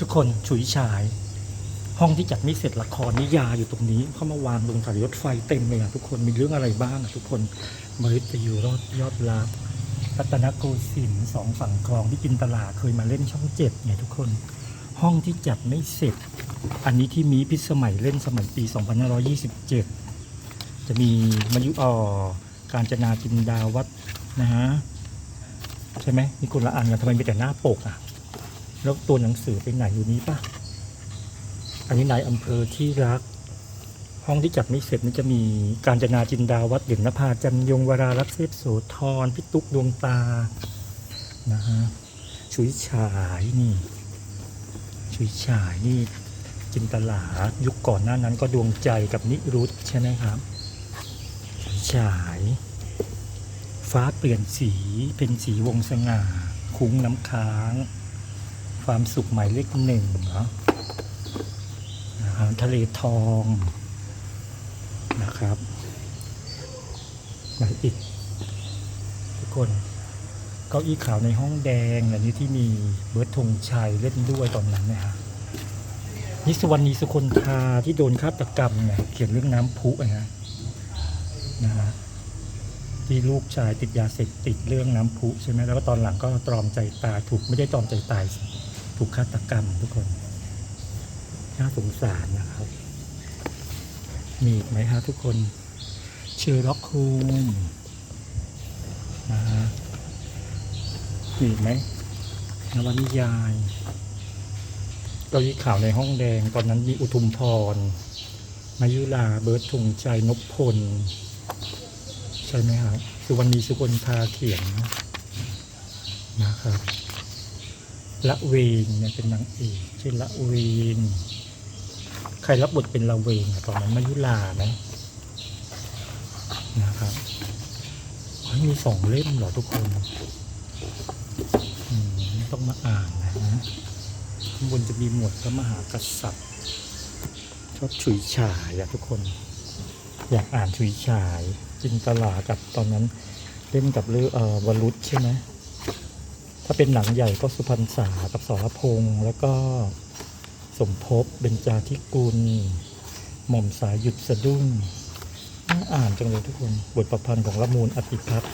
ทุกคนฉุยฉาย ห้องที่จัดไม่เสร็จละครนิยาอยู่ตรงนี้เข้ามาวางลงสถานีรถไฟเต็มเลยอะทุกคนมีเรื่องอะไรบ้างอะทุกคนมฤตยูรอดยอดรักรัตนโกสินทร์สองฝั่งคลองที่จินตลาเคยมาเล่นช่องเจ็ดไงทุกคน ห้องที่จัดไม่เสร็จ อันนี้ที่มีพิษสมัยเล่นสมัยปี 2527 จะมีมายุอ่อการจนาจินดาวัดนะฮะใช่ไหมมีคนละอันกันทำไมมีแต่หน้าปกอะ แล้วตัวหนังสือไปไหนอยู่นี้ปะอันนี้นายอำเภอที่รัก ห้องที่จัดไม่เสร็จมันจะมีการจนาจินดาวัดเหรียญนภาจันยงวรารักเทพโสธรพิตุกดวงตานะฮะชุยฉายนี่ ชุยฉายนี่ จินตลายุคก่อนหน้านั้นก็ดวงใจกับนิรุตใช่ไหมครับ ชุยฉาย ฟ้าเปลี่ยนสีเป็นสีวงสง่า คุ้งน้ำค้าง ความสุขหมายเลขหนึ่งเนาะนะฮะทะเลทองนะครับมาอีกทุกคนเก้าอี้ขาวในห้องแดงอันนี้ที่มีเบิร์ดธงชัยเล่นด้วยตอนนั้นนะฮะนิสวรรณีสุคนธาที่โดนฆาตกรรมไงเขียนเรื่องน้ำพุอะนะนะฮะที่ลูกชายติดยาเสพติดเรื่องน้ำพุใช่ไหมแล้วก็ตอนหลังก็ตรอมใจตายถูกไม่ได้ตรอมใจตายสิ ถูกฆาตกรรมทุกคน น่าสงสารนะครับ มีอีกไหมฮะทุกคนเชอร์ล็อกโฮมนะฮะมีอีกไหมนวนิยายเก็ยีข่าวในห้องแดงตอนนั้นมีอุทุมพร มายุลาเบิร์ตธงใจนพพล ใช่ไหมครับสุวรรณีสุกลทาเขียนนะครับ ละเวงเนี่ยเป็นนางเอกชื่อละเวงใครรับบทเป็นละเวงตอนนั้นมายุลาไหมนะครับมีสองเล่มเหรอทุกคนต้องมาอ่านนะข้างบนจะมีหมวดพระมหากษัตริย์ ชอบฉุยฉายอะทุกคน อยากอ่านฉุยฉายจินตลากับตอนนั้นเล่นกับเรื่องเอ่อวรุษใช่ไหม ถ้าเป็นหนังใหญ่ก็สุพรรณษากับสรพงษ์แล้วก็สมภพเบญจาธิกุล หม่อมสายหยุดสะดุ้งน่าอ่านจังเลยทุกคน บทประพันธ์ของละมูลอติพัฒน์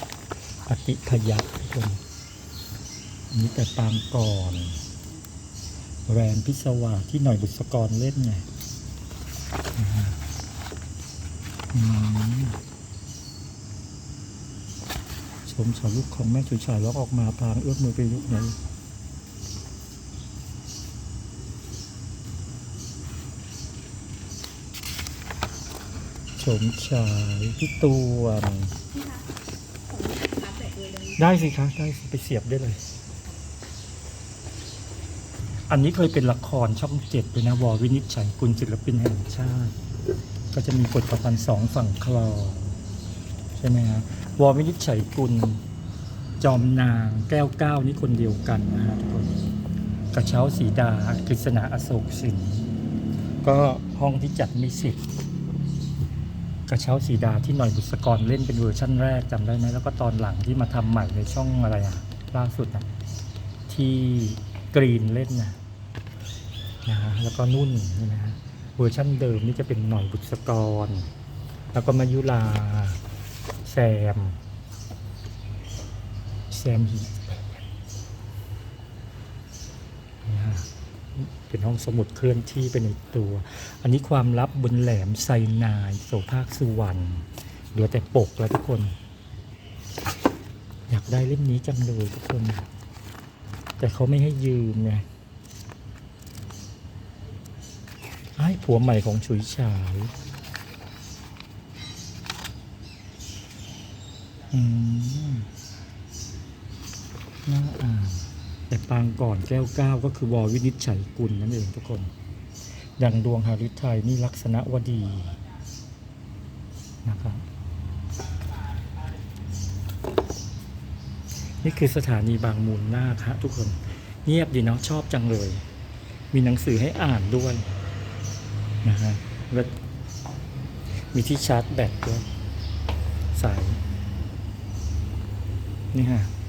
อติพยัคฆ์ทุกคนนี้แต่ปางก่อน แรนพิศวาที่หน่อยบุษกรเล่นไงอืม ชมสาวลูกของแม่ฉุยฉายแล้วออกมาพลางเอื้อมมือไปยุกไหนชมฉายพี่ตวนได้สิคะได้สิไปเสียบได้เลย อันนี้เคยเป็นละครช่องเจ็ดเลยนะวอวินิจฉัยกุลศิลปินแห่งชาติ ก็จะมีบทประพันธ์สองฝั่งคลองใช่ไหมฮะ วอวินิจฉัยกุล จอมนางแก้วเก้านี่คนเดียวกันนะฮะทุกคนกระเช้าสีดากฤษณาอโศกสินก็ห้องที่จัดมีสิทธิ์กระเช้าสีดาที่หน่อยบุษกรเล่นเป็นเวอร์ชั่นแรกจำได้ไหมแล้วก็ตอนหลังที่มาทำใหม่ในช่องอะไรอะล่าสุดนะที่กรีนเล่นนะนะฮะแล้วก็นุ่นใช่ไหมฮะเวอร์ชั่นเดิมนี่จะเป็นหน่อยบุษกร แล้วก็มายุลา แซม แซมฮีนเป็นห้องสมุดเคลื่อนที่ไปในตัว อันนี้ความลับบนแหลมไซนายโสภาคสุวรรณเหลือแต่ปกแล้วทุกคน อยากได้เล่มนี้จังเลยทุกคน แต่เขาไม่ให้ยืมไงไอ้ผัวใหม่ของฉุยฉาย อืมน่าอ่านแต่ปางก่อนแก้วเก้าก็คือวอวินิจฉัยกุลนั่นเองทุกคน ดังดวงหาฤทัยนี่ลักษณะวดีนะครับนี่คือสถานีบางมูลนาคฮะทุกคน เงียบดีเนาะชอบจังเลย มีหนังสือให้อ่านด้วยนะฮะแล้วมีที่ชาร์จแบตด้วยสาย 你看。